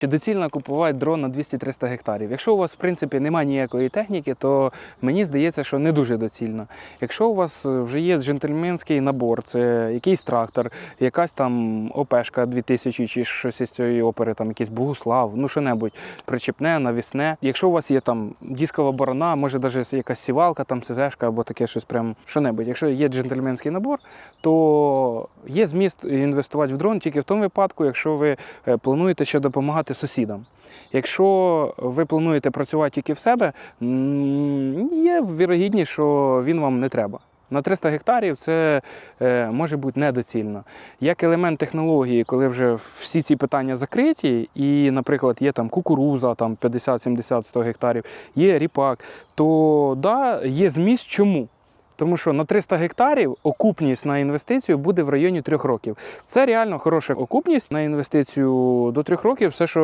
Чи доцільно купувати дрон на 200-300 гектарів? Якщо у вас, в принципі, немає ніякої техніки, то мені здається, що не дуже доцільно. Якщо у вас е, вже є джентльменський набор, це якийсь трактор, якась там ОПшка 2000 чи щось із цієї опери, там якийсь Богуслав, ну що-небудь причепне, навісне. Якщо у вас є там дискова борона, може навіть якась сівалка, там СЗшка або таке щось прям що-небудь. Якщо є джентльменський набор, то є зміст інвестувати в дрон тільки в тому випадку, якщо ви е, плануєте ще допомагати сусідам. Якщо ви плануєте працювати тільки в себе, є вірогідність, що він вам не треба. На 300 гектарів це е, може бути недоцільно. Як елемент технології, коли вже всі ці питання закриті, і, наприклад, є там кукуруза, там 50, 70, 100 гектарів, є ріпак, то да, є зміст чому? Тому що на 300 гектарів окупність на інвестицію буде в районі 3 років. Це реально хороша окупність на інвестицію до 3 років. Все, що